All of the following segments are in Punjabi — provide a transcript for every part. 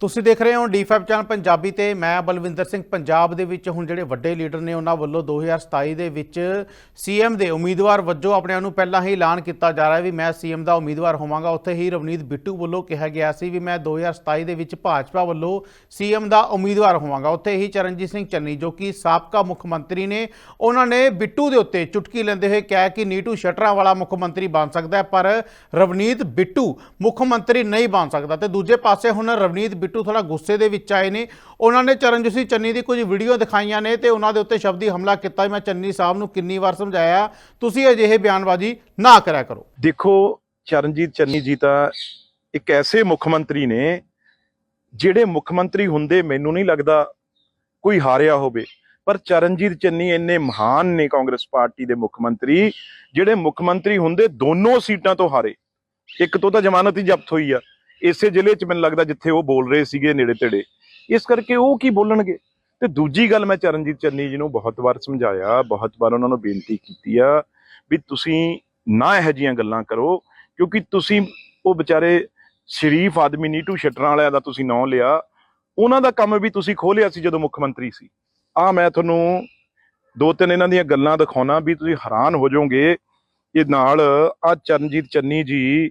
ਤੁਸੀਂ ਦੇਖ ਰਹੇ ਹੋ ਡੀ5 ਚੈਨਲ ਪੰਜਾਬੀ ਤੇ ਮੈਂ ਬਲਵਿੰਦਰ ਸਿੰਘ ਪੰਜਾਬ ਦੇ ਵਿੱਚ ਹੁਣ ਜਿਹੜੇ ਵੱਡੇ ਲੀਡਰ ਨੇ ਉਹਨਾਂ ਵੱਲੋਂ 2027 ਦੇ ਵਿੱਚ ਸੀਐਮ ਦੇ ਉਮੀਦਵਾਰ ਵਜੋਂ ਆਪਣਿਆਂ ਨੂੰ ਪਹਿਲਾਂ ਹੀ ਐਲਾਨ ਕੀਤਾ ਜਾ ਰਿਹਾ ਹੈ ਵੀ ਮੈਂ ਸੀਐਮ ਦਾ ਉਮੀਦਵਾਰ ਹੋਵਾਂਗਾ। ਉੱਥੇ ਹੀ ਰਵਨੀਤ ਬਿੱਟੂ ਵੱਲੋਂ ਕਿਹਾ ਗਿਆ ਸੀ ਵੀ ਮੈਂ 2027 ਦੇ ਵਿੱਚ ਭਾਜਪਾ ਵੱਲੋਂ ਸੀਐਮ ਦਾ ਉਮੀਦਵਾਰ ਹੋਵਾਂਗਾ। ਉੱਥੇ ਹੀ ਚਰਨਜੀਤ ਸਿੰਘ ਚੰਨੀ ਜੋ ਕਿ ਸਾਬਕਾ ਮੁੱਖ ਮੰਤਰੀ ਨੇ, ਉਹਨਾਂ ਨੇ ਬਿੱਟੂ ਦੇ ਉੱਤੇ ਚੁਟਕੀ ਲੈਂਦੇ ਹੋਏ ਕਿਹਾ ਕਿ ਨੀਟੂ ਸ਼ਟਰਾਂ ਵਾਲਾ ਮੁੱਖ ਮੰਤਰੀ ਬਣ ਸਕਦਾ ਹੈ, ਪਰ ਰਵਨੀਤ ਬਿੱਟੂ ਮੁੱਖ ਮੰਤਰੀ ਨਹੀਂ ਬਣ ਸਕਦਾ। ਤੇ ਦੂਜੇ ਪਾਸੇ ਹੁਣ ਰਵਨੀਤ ਬਿੱਟੂ ਥੋੜਾ ਗੁੱਸੇ ਦੇ ਵਿੱਚ ਆਏ ਨੇ। ਉਹਨਾਂ ਨੇ ਚਰਨਜੀਤ ਸਿੰਘ ਚੰਨੀ ਦੀ ਕੁਝ ਵੀਡੀਓ ਦਿਖਾਈਆਂ ਨੇ ਤੇ ਉਹਨਾਂ ਦੇ ਉੱਤੇ ਸ਼ਬਦੀ ਹਮਲਾ ਕੀਤਾ। ਮੈਂ ਚੰਨੀ ਸਾਹਿਬ ਨੂੰ ਕਿੰਨੀ ਵਾਰ ਸਮਝਾਇਆ, ਤੁਸੀਂ ਅਜਿਹੇ ਬਿਆਨਬਾਜ਼ੀ ਨਾ ਕਰਿਆ ਕਰੋ। ਦੇਖੋ, ਚਰਨਜੀਤ ਚੰਨੀ ਜੀ ਤਾਂ ਇੱਕ ਐਸੇ ਮੁੱਖ ਮੰਤਰੀ ਨੇ, ਜਿਹੜੇ ਮੁੱਖ ਮੰਤਰੀ ਹੁੰਦੇ ਮੈਨੂੰ ਨਹੀਂ ਲੱਗਦਾ ਕੋਈ ਹਾਰਿਆ ਹੋਵੇ। ਪਰ ਚਰਨਜੀਤ ਚੰਨੀ ਇੰਨੇ ਮਹਾਨ ਨੇ ਕਾਂਗਰਸ ਪਾਰਟੀ ਦੇ ਮੁੱਖ ਮੰਤਰੀ, ਜਿਹੜੇ ਮੁੱਖ ਮੰਤਰੀ ਹੁੰਦੇ ਦੋਨੋਂ ਸੀਟਾਂ ਤੋਂ ਹਾਰੇ। ਇੱਕ ਤੋਂ ਤਾਂ ਜ਼ਮਾਨਤ ਹੀ ਜ਼ਬਤ ਹੋਈ ਆ। ਇਸੇ ਜ਼ਿਲ੍ਹੇ 'ਚ ਮੈਨੂੰ ਲੱਗਦਾ ਜਿੱਥੇ ਉਹ ਬੋਲ ਰਹੇ ਸੀਗੇ ਨੇੜੇ ਤੇੜੇ। ਇਸ ਕਰਕੇ ਉਹ ਕੀ ਬੋਲਣਗੇ? ਤੇ ਦੂਜੀ ਗੱਲ ਮੈਂ ਚਰਨਜੀਤ ਚੰਨੀ ਜੀ ਨੂੰ ਬਹੁਤ ਵਾਰ ਸਮਝਾਇਆ, ਬਹੁਤ ਵਾਰ ਉਹਨਾਂ ਨੂੰ ਬੇਨਤੀ ਕੀਤੀ ਆ ਵੀ ਤੁਸੀਂ ਨਾ ਇਹੋ ਜਿਹੀਆਂ ਗੱਲਾਂ ਕਰੋ, ਕਿਉਂਕਿ ਤੁਸੀਂ ਉਹ ਵਿਚਾਰੇ ਸ਼ਰੀਫ ਆਦਮੀ ਨੀਟੂ ਸ਼ਟਰਾਂ ਵਾਲਿਆਂ ਦਾ ਤੁਸੀਂ ਨਾਂ ਲਿਆ, ਉਹਨਾਂ ਦਾ ਕੰਮ ਵੀ ਤੁਸੀਂ ਖੋਲਿਆ ਸੀ ਜਦੋਂ ਮੁੱਖ ਮੰਤਰੀ ਸੀ। ਆ ਮੈਂ ਤੁਹਾਨੂੰ ਦੋ ਤਿੰਨ ਇਹਨਾਂ ਦੀਆਂ ਗੱਲਾਂ ਦਿਖਾਉਣਾ ਵੀ ਤੁਸੀਂ ਹੈਰਾਨ ਹੋ ਜਾਓਗੇ। ਇਹ ਨਾਲ ਆ ਚਰਨਜੀਤ ਚੰਨੀ ਜੀ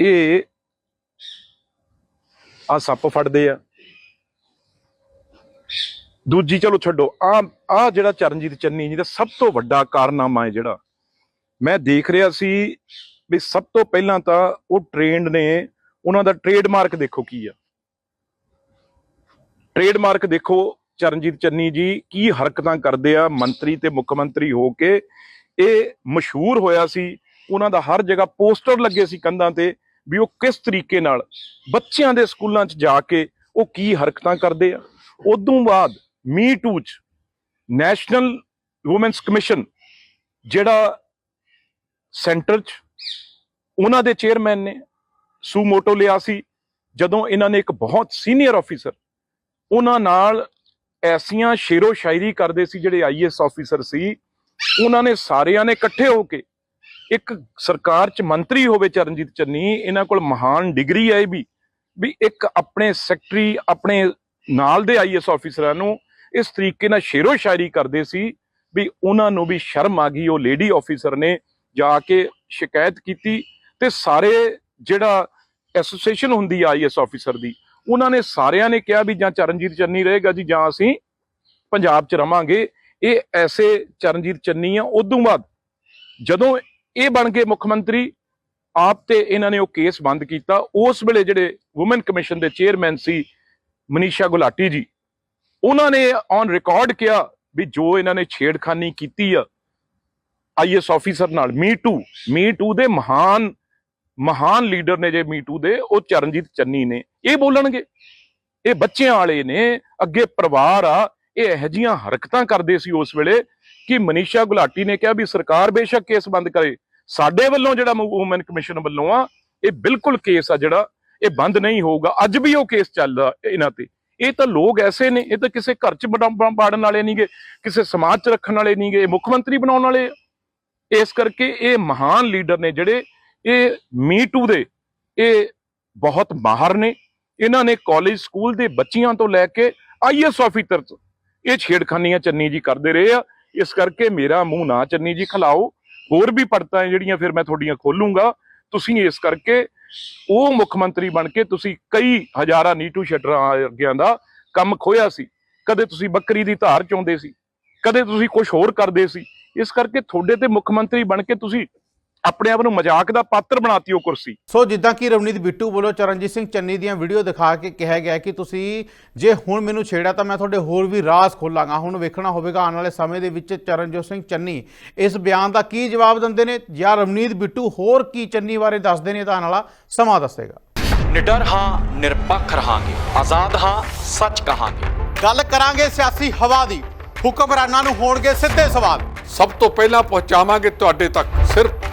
ਇਹ ਆ ਸੱਪ ਫੜਦੇ ਆ। ਦੂਜੀ ਚਲੋ ਛੱਡੋ, ਆ ਆ ਜਿਹੜਾ ਚਰਨਜੀਤ ਚੰਨੀ ਜੀ ਦਾ ਸਭ ਤੋਂ ਵੱਡਾ ਕਾਰਨਾਮਾ ਹੈ ਜਿਹੜਾ। ਮੈਂ ਦੇਖ ਰਿਹਾ ਸੀ ਵੀ ਸਭ ਤੋਂ ਪਹਿਲਾਂ ਤਾਂ ਉਹ ਟ੍ਰੇਨਡ ਨੇ, ਉਹਨਾਂ ਦਾ ਟ੍ਰੇਡਮਾਰਕ ਦੇਖੋ ਕੀ ਆ। ਟ੍ਰੇਡਮਾਰਕ ਦੇਖੋ ਚਰਨਜੀਤ ਚੰਨੀ ਜੀ, ਕੀ ਹਰਕਤਾਂ ਕਰਦੇ ਆ, ਮੰਤਰੀ ਤੇ ਮੁੱਖ ਮੰਤਰੀ ਹੋ ਕੇ। ਇਹ ਮਸ਼ਹੂਰ ਹੋਇਆ ਸੀ, ਉਹਨਾਂ ਦਾ ਹਰ ਜਗ੍ਹਾ ਪੋਸਟਰ ਲੱਗੇ ਸੀ ਕੰਧਾਂ ਤੇ ਵੀ ਉਹ ਕਿਸ ਤਰੀਕੇ ਨਾਲ ਬੱਚਿਆਂ ਦੇ ਸਕੂਲਾਂ 'ਚ ਜਾ ਕੇ ਉਹ ਕੀ ਹਰਕਤਾਂ ਕਰਦੇ ਆ। ਉਦੋਂ ਬਾਅਦ ਮੀ ਟੂ 'ਚ ਨੈਸ਼ਨਲ ਔਮਨਸ ਕਮਿਸ਼ਨ ਜਿਹੜਾ ਸੈਂਟਰ 'ਚ ਉਹਨਾਂ ਦੇ ਚੇਅਰਮੈਨ ਨੇ ਸੂ ਮੋਟੋ ਲਿਆ ਸੀ। ਜਦੋਂ ਇਹਨਾਂ ਨੇ ਇੱਕ ਬਹੁਤ ਸੀਨੀਅਰ ਅਫੀਸਰ ਉਹਨਾਂ ਨਾਲ ਐਸੀਆਂ ਸ਼ੇਰੋ ਸ਼ਾਇਰੀ ਕਰਦੇ ਸੀ ਜਿਹੜੇ ਆਈਐਸ ਅਫੀਸਰ ਸੀ। ਉਹਨਾਂ ਨੇ ਸਾਰਿਆਂ ਨੇ ਇਕੱਠੇ ਹੋ ਕੇ ਇੱਕ ਸਰਕਾਰ 'ਚ ਮੰਤਰੀ ਹੋਵੇ ਚਰਨਜੀਤ ਚੰਨੀ, ਇਹਨਾਂ ਕੋਲ ਮਹਾਨ ਡਿਗਰੀ ਹੈ ਇਹ ਵੀ ਵੀ ਇੱਕ ਆਪਣੇ ਸੈਕਟਰੀ, ਆਪਣੇ ਨਾਲ ਦੇ ਆਈਐਸ ਅਫੀਸਰਾਂ ਨੂੰ ਇਸ ਤਰੀਕੇ ਨਾਲ ਸ਼ੇਰੋ ਸ਼ਾਇਰੀ ਕਰਦੇ ਸੀ, ਵੀ ਉਹਨਾਂ ਨੂੰ ਵੀ ਸ਼ਰਮ ਆ ਗਈ, ਉਹ ਲੇਡੀ ਅਫੀਸਰ ਨੇ ਜਾ ਕੇ ਸ਼ਿਕਾਇਤ ਕੀਤੀ ਤੇ ਸਾਰੇ ਜਿਹੜਾ ਐਸੋਸੀਏਸ਼ਨ ਹੁੰਦੀ ਆ ਆਈਐਸ ਅਫੀਸਰ ਦੀ, ਉਹਨਾਂ ਨੇ ਸਾਰਿਆਂ ਨੇ ਕਿਹਾ ਵੀ ਜਾਂ ਚਰਨਜੀਤ ਚੰਨੀ ਰਹੇਗਾ ਜੀ ਜਾਂ ਅਸੀਂ ਪੰਜਾਬ 'ਚ ਰਵਾਂਗੇ, ਇਹ ਐਸੇ ਚਰਨਜੀਤ ਚੰਨੀ ਆ, ਉਦੋਂ ਬਾਅਦ ਜਦੋਂ ਇਹ ਬਣ ਗਏ ਮੁੱਖ ਮੰਤਰੀ ਆਪ ਤੇ ਇਹਨਾਂ ਨੇ ਉਹ ਕੇਸ ਬੰਦ ਕੀਤਾ। ਉਸ ਵੇਲੇ ਜਿਹੜੇ ਔਮਨ ਕਮਿਸ਼ਨ ਦੇ ਚੇਅਰਮੈਨ ਸੀ ਮਨੀਸ਼ਾ ਗੁਲਾਟੀ ਜੀ, ਉਹਨਾਂ ਨੇ ਔਨ ਰਿਕਾਰਡ ਕਿਹਾ ਵੀ ਜੋ ਇਹਨਾਂ ਨੇ ਛੇੜਖਾਨੀ ਕੀਤੀ ਆ ਆਈਐਸ ਆਫੀਸਰ ਨਾਲ ਮੀ ਟੂ ਮੀ ਟੂ ਦੇ ਮਹਾਨ ਮਹਾਨ ਲੀਡਰ ਨੇ ਜੇ ਮੀ ਟੂ ਦੇ, ਉਹ ਚਰਨਜੀਤ ਚੰਨੀ ਨੇ। ਇਹ ਬੋਲਣਗੇ। ਇਹ ਬੱਚਿਆਂ ਵਾਲੇ ਨੇ, ਅੱਗੇ ਪਰਿਵਾਰ ਆ, ਇਹ ਇਹੋ ਜਿਹੀਆਂ ਹਰਕਤਾਂ ਕਰਦੇ ਸੀ ਉਸ ਵੇਲੇ। ਕਿ ਮਨੀਸ਼ਾ ਗੁਲਾਟੀ ਨੇ ਕਿਹਾ ਵੀ ਸਰਕਾਰ ਬੇਸ਼ੱਕ ਕੇਸ ਬੰਦ ਕਰੇ। ਸਾਡੇ ਵੱਲੋਂ ਜਿਹੜਾ ਵੂਮਨ ਕਮਿਸ਼ਨ ਵੱਲੋਂ ਆ, ਇਹ ਬਿਲਕੁਲ ਕੇਸ ਆ ਜਿਹੜਾ, ਇਹ ਬੰਦ ਨਹੀਂ ਹੋਊਗਾ। ਅੱਜ ਵੀ ਉਹ ਕੇਸ ਚੱਲਦਾ ਇਹਨਾਂ ਤੇ। ਇਹ ਤਾਂ ਲੋਕ ਐਸੇ ਨੇ, ਇਹ ਤਾਂ ਕਿਸੇ ਘਰ ਚ ਬੜਾ- ਬਾੜਨ ਵਾਲੇ ਨਹੀਂਗੇ ਕਿਸੇ ਸਮਾਜ ਚ ਰੱਖਣ ਵਾਲੇ ਨਹੀਂਗੇ ਇਹ ਮੁੱਖ ਮੰਤਰੀ ਬਣਾਉਣ ਵਾਲੇ ਆ। ਇਸ ਕਰਕੇ ਇਹ ਮਹਾਨ ਲੀਡਰ ਨੇ ਜਿਹੜੇ, ਇਹ ਮੀ ਟੂ ਦੇ, ਇਹ ਬਹੁਤ ਮਾਹਰ ਨੇ। ਇਹਨਾਂ ਨੇ ਕਾਲਜ ਸਕੂਲ ਦੇ ਬੱਚਿਆਂ ਤੋਂ ਲੈ ਕੇ ਆਈਐਸ ਆਫੀਸਰ ਚ ਇਹ ਛੇੜਖਾਨੀਆਂ ਚੰਨੀ ਜੀ ਕਰਦੇ ਰਹੇ ਆ। ਇਸ ਕਰਕੇ ਮੇਰਾ ਮੂੰਹ ਨਾ ਚੰਨੀ ਜੀ ਖਲਾਓ। ਹੋਰ ਵੀ ਪੜਤਾਂ ਜਿਹੜੀਆਂ ਫਿਰ ਮੈਂ ਤੁਹਾਡੀਆਂ ਖੋਲੂੰਗਾ। ਤੁਸੀਂ ਇਸ ਕਰਕੇ ਉਹ ਮੁੱਖ ਮੰਤਰੀ ਬਣ ਕੇ ਤੁਸੀਂ ਕਈ ਹਜ਼ਾਰਾਂ ਨੀਟੂ ਸ਼ਟਰਾਂ ਵਰਗਿਆਂ ਦਾ ਕੰਮ ਖੋਇਆ ਸੀ। ਕਦੇ ਤੁਸੀਂ ਬੱਕਰੀ ਦੀ ਧਾਰ ਚੋਂਦੇ ਸੀ। ਕਦੇ ਤੁਸੀਂ ਕੁਝ ਹੋਰ ਕਰਦੇ ਸੀ। ਇਸ ਕਰਕੇ ਤੁਹਾਡੇ ਤੇ ਮੁੱਖ ਮੰਤਰੀ ਬਣ ਕੇ ਤੁਸੀਂ ਆਪਣੇ ਆਪ ਨੂੰ ਮਜ਼ਾਕ ਦਾ ਪਾਤਰ ਬਣਾਤੀ ਉਹ ਕੁਰਸੀ। ਸੋ ਜਿੱਦਾਂ ਕਿ ਰਵਨੀਤ ਬਿੱਟੂ ਵੱਲੋਂ ਚਰਨਜੀਤ ਸਿੰਘ ਚੰਨੀ ਦੀਆਂ ਵੀਡੀਓ ਦਿਖਾ ਕੇ ਕਿਹਾ ਗਿਆ ਕਿ ਤੁਸੀਂ ਜੇ ਹੁਣ ਮੈਨੂੰ ਛੇੜਿਆ ਤਾਂ ਮੈਂ ਤੁਹਾਡੇ ਹੋਰ ਵੀ ਰਾਜ਼ ਖੋਲਾਂਗਾ। ਹੁਣ ਵੇਖਣਾ ਹੋਵੇਗਾ ਆਉਣ ਵਾਲੇ ਸਮੇਂ ਦੇ ਵਿੱਚ ਚਰਨਜੋਤ ਸਿੰਘ ਚੰਨੀ ਇਸ ਬਿਆਨ ਦਾ ਕੀ ਜਵਾਬ ਦਿੰਦੇ ਨੇ ਜਾਂ ਰਵਨੀਤ ਬਿੱਟੂ ਹੋਰ ਕੀ ਚੰਨੀ ਬਾਰੇ ਦੱਸਦੇ ਨੇ ਤਾਂ ਆਉਣ ਵਾਲਾ ਸਮਾਂ ਦੱਸੇਗਾ। ਨਿਡਰ ਹਾਂ ਨਿਰਪੱਖ ਰਹਾਂਗੇ। ਆਜ਼ਾਦ ਹਾਂ ਸੱਚ ਕਹਾਂਗੇ। ਗੱਲ ਕਰਾਂਗੇ ਸਿਆਸੀ ਹਵਾ ਦੀ। ਹੁਕਮਰਾਨਾਂ ਨੂੰ ਹੋਣਗੇ ਸਿੱਧੇ ਸਵਾਲ। ਸਭ ਤੋਂ ਪਹਿਲਾਂ ਪਹੁੰਚਾਵਾਂਗੇ ਤੁਹਾਡੇ ਤੱਕ। ਸਿਰਫ